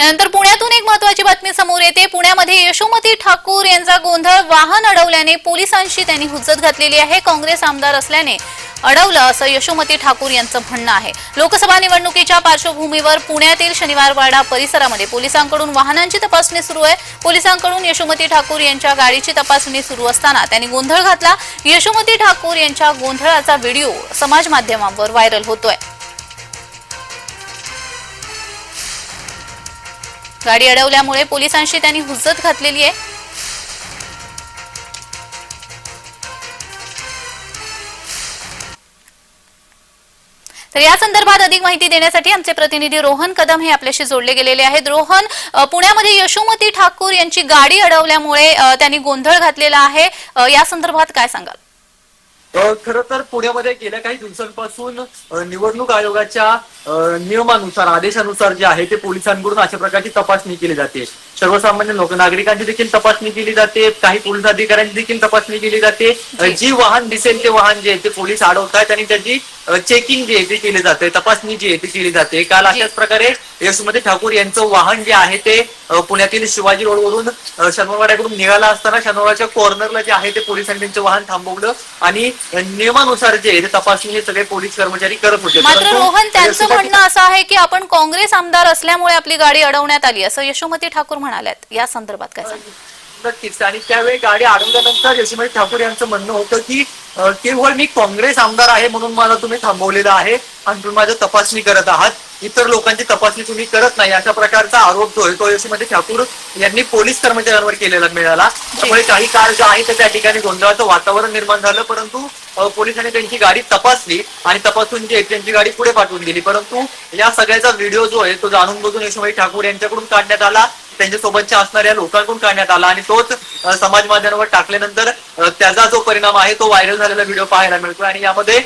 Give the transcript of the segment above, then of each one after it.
यानंतर पुण्यातून एक महत्वाची बातमी समोर येते. पुण्यामध्ये यशोमती ठाकूर यांचा गोंधळ वाहन अडवल्याने पोलिसांशी त्यांनी हुज्जत घातलेली आहे. काँग्रेस आमदार असल्याने अडवलं असं यशोमती ठाकूर यांचं म्हणणं आहे. लोकसभा निवडणुकीच्या पार्श्वभूमीवर पुण्यातील शनिवारवाडा परिसरामध्ये पोलिसांकडून वाहनांची तपासणी सुरू आहे. पोलिसांकडून यशोमती ठाकूर यांच्या गाडीची तपासणी सुरू असताना त्यांनी गोंधळ घातला. यशोमती ठाकूर यांच्या गोंधळाचा व्हिडिओ समाज माध्यमांवर व्हायरल होतोय. गाडी अडवल्यामुळे पोलिसांशी त्यांनी हुज्जत घातलेली आहे. तर या संदर्भात अधिक माहिती देण्यासाठी आमचे प्रतिनिधी रोहन कदम हे आपल्याशी जोडले गेलेले आहेत. रोहन पुण्यामध्ये यशोमती ठाकूर यांची गाडी अडवल्यामुळे त्यांनी गोंधळ घातलेला आहे. या संदर्भात काय सांगाल? खर तर पुण्यामध्ये गेल्या काही दिवसांपासून निवडणूक आयोगाच्या नियमानुसार आदेशानुसार जे आहे ते पोलिसांकडून अशा प्रकारची तपासणी केली जाते सर्वसामान्य लोक नागरिकांची देखील तपासणी केली जाते काही पोलीस अधिकाऱ्यांची देखील तपासणी केली जाते जी. वाहन दिसेल ते वाहन जे आहे ते पोलीस अडवतात आणि त्याची चेकिंग जी आहे ते केली जाते तपासणी जी आहे ती केली जाते काल. अशाच प्रकारे यशोमती ठाकूर यांचं वाहन जे आहे ते पुण्यातील शिवाजी रोडवरून अ, शनिवारवाड्याकडून निघाला असताना शनिवारच्या कॉर्नरला जे आहे ते पोलिसांनी त्यांचं वाहन थांबवलं आणि नियमानुसार जे तपासणी हे सगळे पोलीस कर्मचारी करत होते. मात्र रोहन त्यांचं म्हणणं असं आहे की आपण काँग्रेस आमदार असल्यामुळे आपली गाडी अडवण्यात आली असं यशोमती ठाकूर म्हणाल्यात. या संदर्भात काय नक्कीच. आणि त्यावेळी गाडी अडवल्यानंतर यशोमती ठाकूर यांचं म्हणणं होतं की केवळ मी काँग्रेस आमदार आहे म्हणून मला तुम्ही थांबवलेलं आहे आणि तुम्ही माझं तपासणी करत आहात. इतर लोकांची तपासणी तुम्ही करत नाही. अशा प्रकारचा आरोप जो आहे तो मध्ये ठाकूर यांनी पोलीस कर्मचाऱ्यांवर केलेला मिळाला. त्यामुळे काही कार ज्या आहे त्या ठिकाणी गोंधळाचं वातावरण निर्माण झालं. परंतु पोलिसांनी त्यांची गाडी तपासली आणि तपासून जी त्यांची गाडी पुढे पाठवून दिली. परंतु या सगळ्याचा व्हिडिओ जो आहे तो जाणून बघून यशोमती ठाकूर यांच्याकडून काढण्यात आला. त्यांच्यासोबतच्या असणाऱ्या लोकांकडून काढण्यात आला आणि तोच समाज माध्यमावर टाकल्यानंतर त्याचा जो परिणाम आहे तो व्हायरल झालेला व्हिडिओ पाहायला मिळतो आणि यामध्ये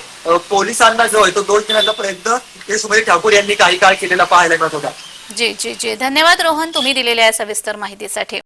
पोलिसांना जो आहे तो दोष देण्याचा प्रयत्न सुमेश ठाकूर यांनी काही काळ केलेला पाहायला मिळत होता. जी जी जी. धन्यवाद रोहन तुम्ही दिलेल्या सविस्तर माहितीसाठी.